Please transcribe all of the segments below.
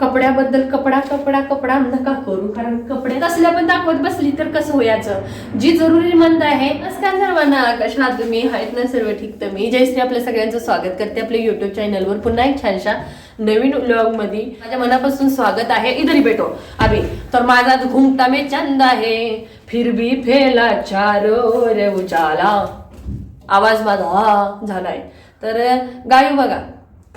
कपड्याबद्दल कपडा कपडा कपडा नका करू कारण कपडे कसल्या पण दाखवत बसली तर कसं होयाचं? जी जरुरी मंद आहे नमस्कार सर्वांना कशा तुम्ही आहेत ना सर्व ठीक तर मी. जयश्री आपल्या सगळ्यांचं स्वागत करते आपल्या युट्यूब चॅनलवर पुन्हा एक छानशा नवीन व्लॉगमध्ये माझ्या मनापासून स्वागत आहे. इधर बेटो अभि तर माझा घुमता मे चंद आहे. फिर भी फेला चारो रे उजाला आवाज माझा झालाय. तर गायू बघा.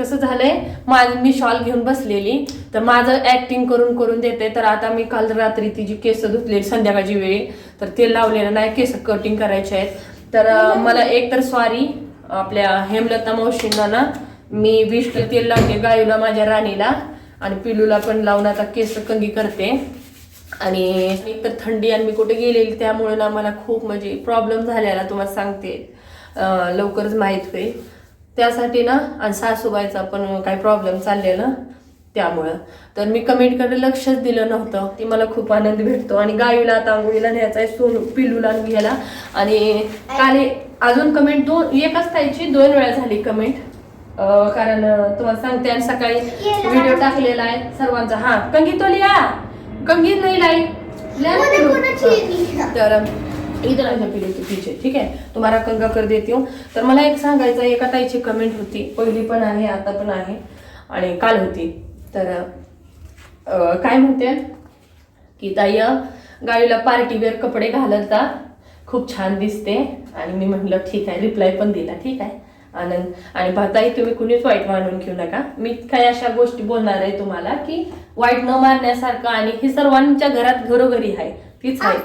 कसं झालंय? माझ मी शॉल घेऊन बसलेली. तर माझं ऍक्टिंग करून करून देते. तर आता मी काल रात्री तिची केस धुतलेली संध्याकाळची वेळी तर ते लावलेलं नाही. केस कटिंग करायचे आहेत. तर मला एक तर स्वारी आपल्या हेमलता मावशींना ना मी विष तेल लावते गायूला माझ्या राणीला. आणि पिलूला पण लावून आता केस कंगी करते. आणि एक तर थंडी आणि मी कुठे गेलेली त्यामुळे ना मला खूप म्हणजे प्रॉब्लेम झालेला तुम्हाला सांगते. लवकरच माहीत होईल. त्यासाठी ना आणि सासूबाईचा पण काही प्रॉब्लेम चाललेला त्यामुळं. तर मी कमेंटकडे लक्षच दिलं नव्हतं. ती मला खूप आनंद भेटतो. आणि गायूला आता आंघोळीला न्यायचा आहे सोनू पिलूला घ्यायला. आणि काल अजून कमेंट दोन एकच ताईची दोन वेळा झाली कमेंट कारण तुम्हाला सांगते आणि सकाळी व्हिडिओ टाकलेला आहे सर्वांचा. हा कंगी तो लिहा. कंगी नाही लाई. तर इधर आहे पिलू पीछे ठीक आहे तुम्हाला कंगा कर देते हूँ। तर मला एक सांगायचं एका ताईची कमेंट होती. पहिली पण आहे आता पण आहे आणि काल होती. तर काय म्हणते? की ताई गाडीला पार्टीवेअर कपडे घालता खूप छान दिसते. आणि मी म्हटलं ठीक आहे रिप्लाय पण दिला ठीक आहे. आनंद. आणि ताई तुम्ही कुणीच वाईट मानून घेऊ नका. मी काही अशा गोष्टी बोलणार आहे तुम्हाला की वाईट न मारण्यासारखं आणि हे सर्वांच्या घरात घरोघरी आहे. तीच आहे.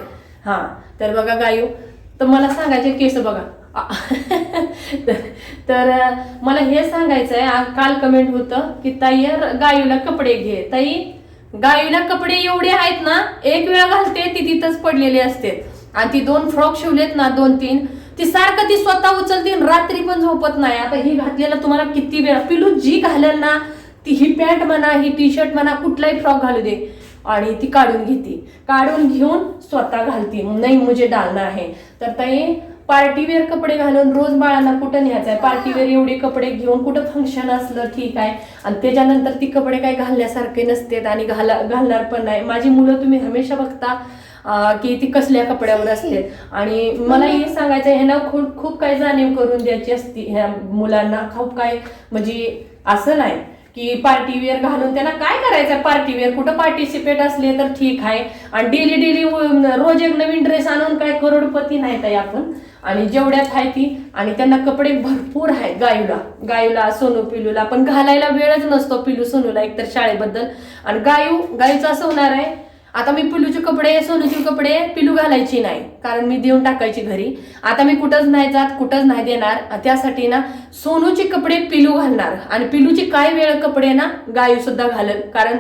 हा. तर बघा गायू तर मला सांगायचे केस बघा. तर- मला हे सांगायचं आहे काल कमेंट होतं की ताई गायूला कपडे घे. ताई गायूला कपडे एवढे आहेत ना एक वेळा घालते ती तिथंच पडलेली असते. आणि ती दोन फ्रॉक शिवलेत ना दोन तीन ती सारखं ती स्वतः उचलते रात्री पण झोपत नाही. आता ही घातलेलं तुम्हाला किती वेळा पिलू जी घालेल ना ती ही पॅन्ट म्हणा ही टी शर्ट म्हणा कुठलाही फ्रॉक घालू दे. आणि ती काढून घेते. काढून घेऊन स्वतः घालते. नाही मुझे डालना आहे तर ताई पार्टीवेअर कपडे घालून रोज बाळांना कुठं न्यायचं आहे? पार्टीवेअर एवढे कपडे घेऊन कुठं फंक्शन असलं ठीक आहे? आणि त्याच्यानंतर ती कपडे काही घालण्यासारखे नसतात आणि घाला घालणार पण नाही. माझी मुलं तुम्ही हमेशा बघता की ती कसल्या कपड्यावर असते. आणि मला हे सांगायचं आहे ह्यांना खूप खूप काही जाणीव करून द्यायची असती ह्या मुलांना. खूप काय म्हणजे असं नाही. की पार्टी वेअर घालून त्यांना काय करायचं पार्टी वेअर कुठं पार्टिसिपेट असले तर ठीक आहे. आणि डेली डेली रोज एक नवीन ड्रेस आणून काय करोडपती नाही ताई आपण. आणि जेवढ्यात आहे ती आणि त्यांना कपडे भरपूर आहेत. गायूला. गायूला सोनू पिलूला. पण घालायला वेळच नसतो पिलू सोनूला एकतर शाळेबद्दल. आणि गायू गायूचं असं होणार आहे आता मी पिलूचे कपडे सोनूचे कपडे पिलू घालायची नाही कारण मी देऊन टाकायची घरी. आता मी कुठंच नाही जात कुठंच नाही देणार. त्यासाठी ना सोनूचे कपडे पिलू घालणार. आणि पिलूचे काय वेळ कपडे ना गायू सुद्धा घालल कारण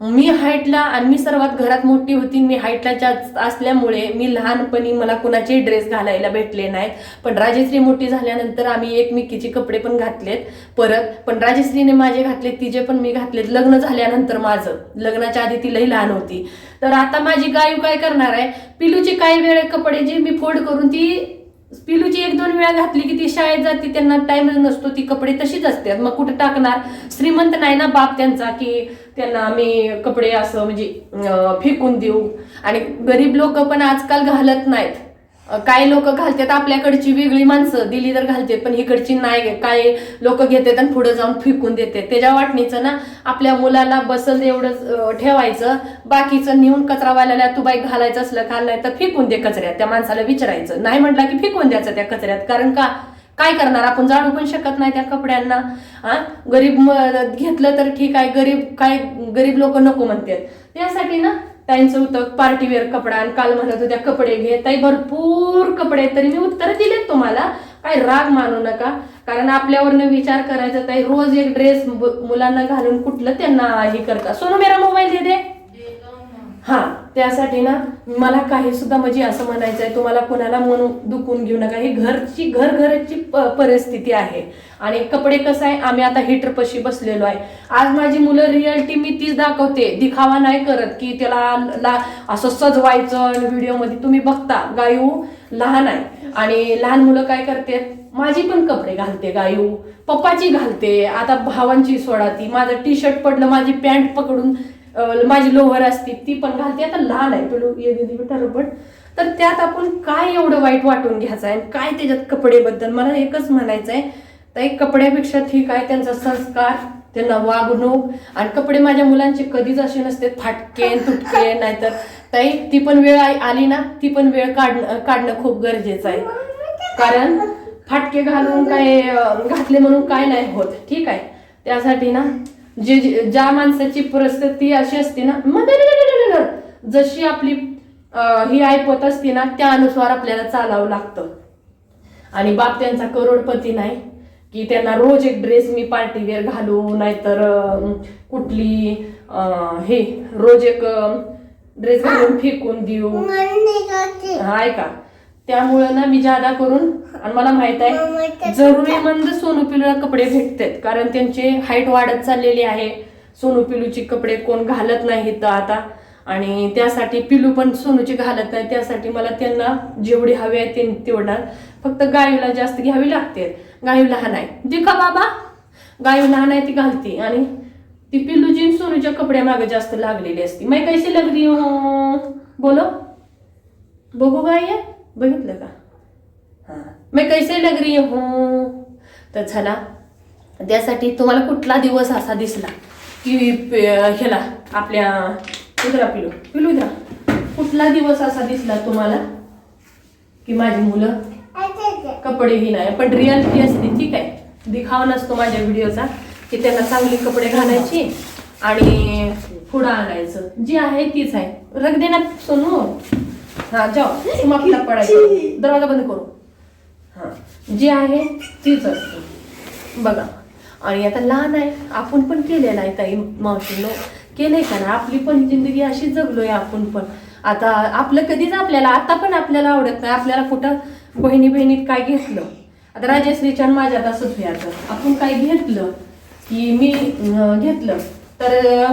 मी हाईटला आणि मी सर्वात घरात मोठी होती मी हाईटला जास्त असल्यामुळे मी लहानपणी मला कुणाचेही ड्रेस घालायला भेटले नाहीत. पण राजश्री मोठी झाल्यानंतर आम्ही एकमेकीचे कपडे पण घातलेत परत. पण राजश्रीने माझे घातले तिचे पण मी घातलेत. लग्न झाल्यानंतर माझं. लग्नाच्या आधी तिलाही लई लहान होती. तर आता माझी गायू काय करणार आहे? पिलूचे काही वेळ कपडे जे मी फोल्ड करून ती पिलूची एक दोन वेळा घातली की ती शाळेत जाते त्यांना टाइमच नसतो ती कपडे तशीच असतात. मग कुठं टाकणार? श्रीमंत नाही ना बाप त्यांचा की त्यांना आम्ही कपडे असं म्हणजे फेकून देऊ. आणि गरीब लोक पण आजकाल घालत नाहीत. काही लोक घालतात आपल्याकडची वेगळी माणसं दिली तर घालतात पण इकडची नाही. काही लोक घेतात आणि पुढे जाऊन फेकून देतात. त्याच्या वाटणीचं ना आपल्या मुलाला बसल एवढं ठेवायचं. बाकीचं नेऊन कचरावाल्याला तू बाई घालायचं असलं घालाय नाही तर फेकून दे कचऱ्यात. त्या माणसाला विचारायचं. नाही म्हटलं की फेकून द्यायचं त्या कचऱ्यात. कारण का? काय करणार? आपण जाणू पण शकत नाही त्या कपड्यांना. हा गरीब म- घेतलं तर ठीक आहे. गरीब काय गरीब लोक नको म्हणतात. त्यासाठी ना त्यांचं होतं पार्टीवेअर कपडा आणि काल म्हणत होत्या कपडे घे. ताई भरपूर कपडे आहेत. तरी मी उत्तर दिलेत तुम्हाला. काय राग मानू नका. कारण आपल्यावरनं विचार करायचा ताई रोज एक ड्रेस मुलांना घालून कुठलं त्यांना हे करता. सोनू मेरा मोबाईल दे दे. त्यासाठी ना मला काही सुद्धा म्हणजे असं म्हणायचं आहे तुम्हाला कोणाला म्हणून दुखून घेऊ नका. ही घरची घर घरची परिस्थिती आहे. आणि कपडे कसं आहे आम्ही आता हिटर पशी बसलेलो आहे. आज माझी मुलं रिअलिटी मी तीच दाखवते. दिखावा नाही करत की त्याला ला असं सजवायचं आणि व्हिडिओमध्ये तुम्ही बघता गायू लहान आहे. आणि लहान मुलं काय करते माझी पण कपडे घालते गायू पप्पाची घालते. आता भावांची सोडा ती. माझं टी शर्ट पडलं माझी पॅन्ट पकडून माझी लोवर असते ती पण घालते. आता लहान आहे पिलू ये दीदी बेटा रबड तर त्यात आपण काय एवढं वाईट वाटून घ्यायचं आहे? काय त्याच्यात कपडेबद्दल? मला एकच म्हणायचं आहे ताई कपड्यापेक्षा ठीक आहे त्यांचा संस्कार त्यांना वागणूक. आणि कपडे माझ्या मुलांचे कधीच असे नसते फाटके तुटके नाहीतर. ताई ती पण वेळ आली ना ती पण वेळ काढणं काढणं खूप गरजेचं आहे. कारण फाटके घालून काय घातले म्हणून काय नाही होत. ठीक आहे? त्यासाठी ना जे ज्या माणसाची परिस्थिती अशी असते ना म- नाही, नाही, नाही, नाही, नाही. जशी आपली ही ऐपत असते ना त्यानुसार आपल्याला चालावं लागतं. आणि बाप त्यांचा करोडपती नाही की त्यांना रोज एक ड्रेस मी पार्टीवेअर घालू नाहीतर कुठली हे रोज एक ड्रेस घालून फेकून देऊ. हा, ऐका त्यामुळं ना मी जादा करून आणि मला माहीत आहे जरुरीमंद सोनू पिलूला कपडे भेटतात कारण त्यांचे हाईट वाढत चाललेली आहे. सोनू पिलूची कपडे कोण घालत नाही तर आता. आणि त्यासाठी पिलू पण सोनूची घालत नाही त्यासाठी मला त्यांना जेवढी हवी आहे ते तेवढा. फक्त गायूला जास्त घ्यावी लागते. गायू लहान आहे. जी का बाबा? गायू लहान आहे ती घालते. आणि ती पिल्लूची आणि सोनूच्या कपड्या मागे जास्त लागलेली असते. मैं कैसी लग रही हूँ? बोलो. बघू काय आहे? बघितलं का? हां. मैं कैसे लग रही हूँ? तर चला त्यासाठी तुम्हाला कुठला दिवस असा दिसला? की ह्याला आपल्या इधरा पिलू पिलू इधरा कुठला दिवस असा दिसला तुम्हाला? की माझी मुलं कपडेही नाही पण रियालिटी असते ठीक आहे. दिखावा नसतो माझ्या व्हिडिओचा की त्यांना चांगली कपडे घालायची आणि पुढं आणायचं. जी आहे तीच आहे. रग दे ना सोनू. हा जाओ. तुम आपला पडायचं. दरवाजा बंद करू. हा. जी आहे तीच असते. बघा. आणि आता लहान आहे. आपण पण केलेलं आहे ताई मावशीनो. केलंय का ना आपली पण जिंदगी अशी जगलोय आपण पण. आता आपलं कधीच आपल्याला आता पण आपल्याला आवडत नाही. आपल्याला कुठं बहिणी बहिणीत काय घेतलं? आता राजश्रीच्या आणि आहे आता आपण काय घेतलं की मी घेतलं. तर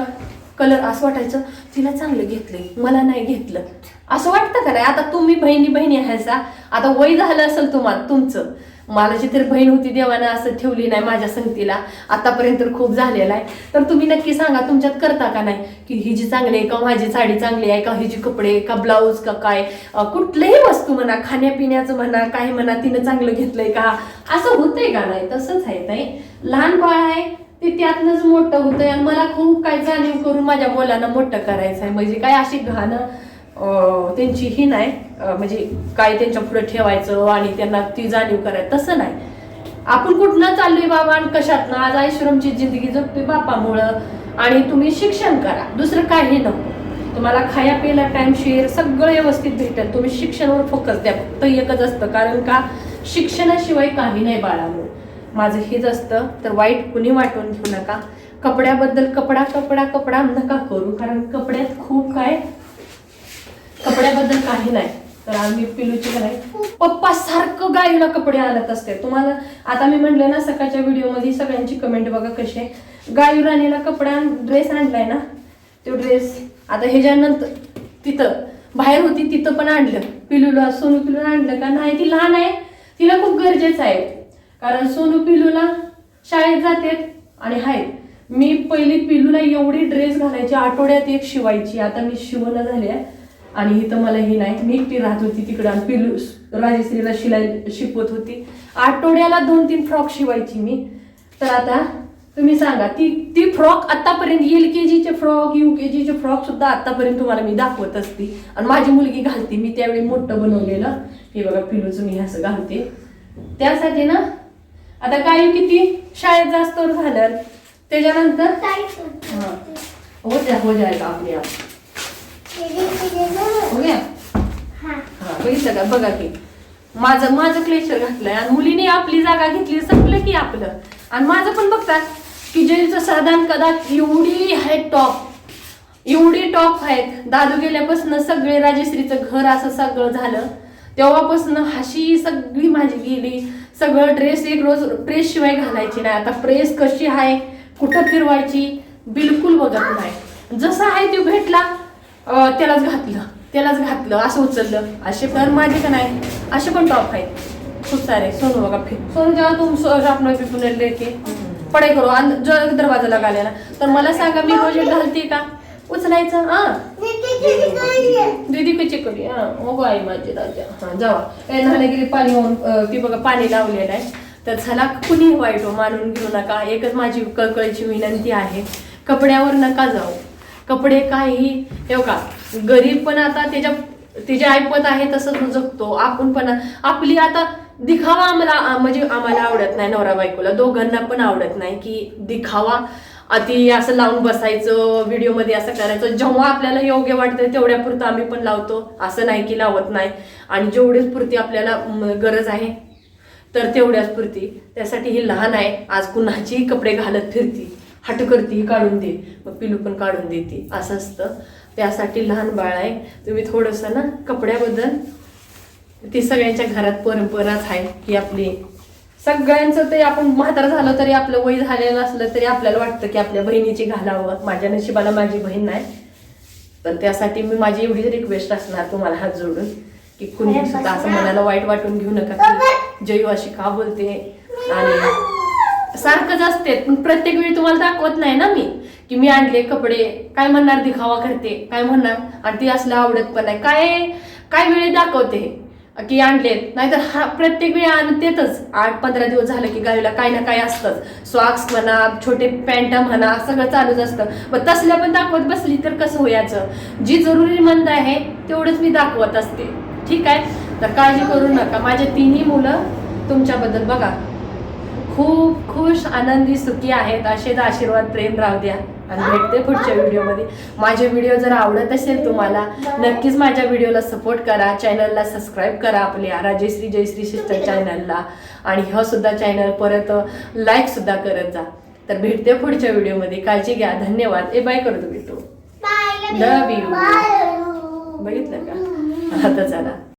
कलर असं वाटायचं तिला चांगलं घेतलंय. मला नाही घेतलं. असं वाटतं का नाही? आता तुम्ही बहिणी बहिणी ह्याचा आता वय झालं असेल तुम्हाला तुमचं. मला जी बहीण होती देवानं असं ठेवली नाही माझ्या संगतीला. आतापर्यंत खूप झालेला आहे. तर तुम्ही नक्की सांगा तुमच्यात करता का नाही? की ही जी चांगली आहे का? माझी साडी चांगली आहे का? हिजी कपडे का? ब्लाऊज का काय? कुठलंही वस्तू म्हणा खाण्यापिण्याचं म्हणा काय म्हणा तिनं चांगलं घेतलंय का? असं होतंय का नाही? तसंच आहे ताई. लहान बाळ आहे ते त्यातनंच मोठं होतंय. आणि मला खूप काय जाणीव करून माझ्या मुलांना मोठं करायचं आहे म्हणजे काय अशी घाणं त्यांची ही नाही. म्हणजे काय त्यांच्या पुढे ठेवायचं आणि त्यांना ती जाणीव करायचं. तसं नाही. आपण कुठनं चाललोय बाबा आणि कशातनं? आज आईश्रमची जिंदगी जगतोय बापामुळं आणि तुम्ही शिक्षण करा. दुसरं काही नको. तुम्हाला खाया प्यायला टाइम सगळं व्यवस्थित भेटेल. तुम्ही शिक्षणावर फोकस द्या. फक्त एकच असतं. कारण का? शिक्षणाशिवाय काही नाही बाळामुळे. माझं हेच असतं. तर वाईट कुणी वाटून घेऊ नका. कपड्याबद्दल कपडा कपडा कपडा नका करू. कारण कपड्यात खूप काय कपड्याबद्दल काही नाही. तर आम्ही पिलूची काय पप्पा सारखं गाईला कपडे आणत असते. तुम्हाला आता मी म्हणलं ना सकाळच्या व्हिडिओमध्ये सगळ्यांची कमेंट बघा कशी आहे. गायू राणीला कपडा ड्रेस आणलाय ना तो ड्रेस आता ह्याच्यानंतर तिथं बाहेर होती तिथं पण आणलं. पिलूला सोनू पिलूला आणलं का? नाही ती लहान आहे. तिला खूप गरजेचं आहे. कारण सोनू पिलूला शाळेत जाते आणि आहेत मी पहिली पिलूला एवढी ड्रेस घालायची आठवड्यात एक शिवायची. आता मी शिवणं झाली आहे. आणि इथं मला ही नाही मी एकटी राहत होती तिकडं आणि पिलू राजश्रीला शिलाई शिकवत होती आठवड्याला दोन तीन फ्रॉक शिवायची मी तर आता तुम्ही सांगा ती ती फ्रॉक आतापर्यंत एल के जीचे फ्रॉक यू के जीचे फ्रॉक सुद्धा आतापर्यंत तुम्हाला मी दाखवत असते आणि माझी मुलगी घालते मी त्यावेळी मोठं बनवलेलं हे बघा पिलूचं मी असं घालते त्यासाठी ना आता काही किती शाळेत जास्त झालं त्याच्यानंतर हा. हो जा हो जाएगा आपले आप हो गया हा बघितलं का बघा की माझं माझं क्लेशर घातलंय आणि मुलीने आपली जागा घेतली संपलं की आपलं. आणि माझं पण बघतात की जेलचं साधारण कदाच एवढी आहे टॉप एवढी टॉप आहेत. दादू गेल्यापासून सगळे राजश्रीचं घर असं सगळं झालं. तेव्हापासून हशी सगळी माझी गेली. सगळं ड्रेस एक रोज प्रेस शिवाय घालायची नाही. आता प्रेस कशी आहे? कुठं फिरवायची? बिलकुल बघत नाही. जसं आहे ते भेटला त्यालाच घातलं. त्यालाच घातलं असं उचललं. असे तर माझे का नाही? असे पण टॉप आहेत. खूप सारे. सोनू बघा फिर. सोनू जेव्हा तुम आपण पिपून लेके पडाई करू. आणि जो दरवाजा लगायला तर मला सांगा मी रोज घालते का? उचलायचं? हा. दीदी कशी करी हा. हो आई माझी राजा. हा जावा. झाले गेली पाणी होऊन ती बघा पाणी लावलेलं आहे. तर चला कुणी वाईट हो मानून घेऊ नका. एकच माझी कळकळीची विनंती आहे. कपड्यावर नका जाऊ. कपडे काही हे का गरीब पण आता त्याच्या तिचे ऐपत आहे तसं जगतो आपण पण आपली आता दिखावा आम्हाला म्हणजे आम्हाला आवडत नाही नवरा बायकोला. दोघांना पण आवडत नाही की दिखावा. अति असं लावून बसायचं व्हिडिओमध्ये असं करायचं. जेव्हा आपल्याला योग्य वाटतं तेवढ्या पुरतं आम्ही पण लावतो. असं नाही की लावत नाही. आणि जेवढीच पुरती आपल्याला गरज आहे तर तेवढ्याच पुरती. त्यासाठी ही लहान आहे. आज कुणाचीही कपडे घालत फिरती. हट करती काढून दे. मग पिलू पण काढून देते. असं असतं. त्यासाठी लहान बाळ आहे. तुम्ही थोडंसं ना कपड्याबद्दल ती सगळ्यांच्या घरात परंपराच आहे की आपली. सगळ्यांचं ते आपण म्हातार झालं तरी आपलं वय झालेलं असलं तरी आपल्याला वाटतं की आपल्या बहिणीची घालावं. माझ्या नशिबाला माझी बहीण नाही. तर त्यासाठी मी माझी एवढीच रिक्वेस्ट असणार तुम्हाला हात जोडून की कुणी सुद्धा असं मनाला वाईट वाटून घेऊ नका की जयू अशी का बोलते? आणि सारखंच असते. पण प्रत्येक वेळी तुम्हाला दाखवत नाही ना मी की मी आणले कपडे काय म्हणणार दिखावा करते काय म्हणणार आणि ती असलं आवडत पण नाही. काय काय वेळी दाखवते की आणलेत नाहीतर हा प्रत्येक वेळी आणतेच आठ पंधरा दिवस झालं की गाडीला काही ना काही असतंच. सॉक्स म्हणा छोटे पॅन्ट म्हणा सगळं चालूच असतं. मग तसल्या पण दाखवत बसली तर कसं होयाचं जी जरुरी मंद आहे तेवढंच मी दाखवत असते. ठीक आहे? तर काळजी करू नका. माझे तिन्ही मुलं तुमच्याबद्दल बघा. खूप खुश आनंदी सुखी आहेत. असेच आशीर्वाद प्रेम राहू द्या. आणि भेटते पुढच्या व्हिडिओमध्ये. माझे व्हिडिओ जर आवडत असेल तुम्हाला नक्कीच माझ्या व्हिडिओला सपोर्ट करा. चॅनलला सबस्क्राईब करा आपल्या राजश्री जयश्री सिस्टर चॅनलला. आणि हा सुद्धा चॅनल परत लाईक सुद्धा करत जा. तर भेटते पुढच्या व्हिडिओमध्ये. काळजी घ्या. धन्यवाद. ए बाय करतो भेटू Love you. बघितलं का? आता चला.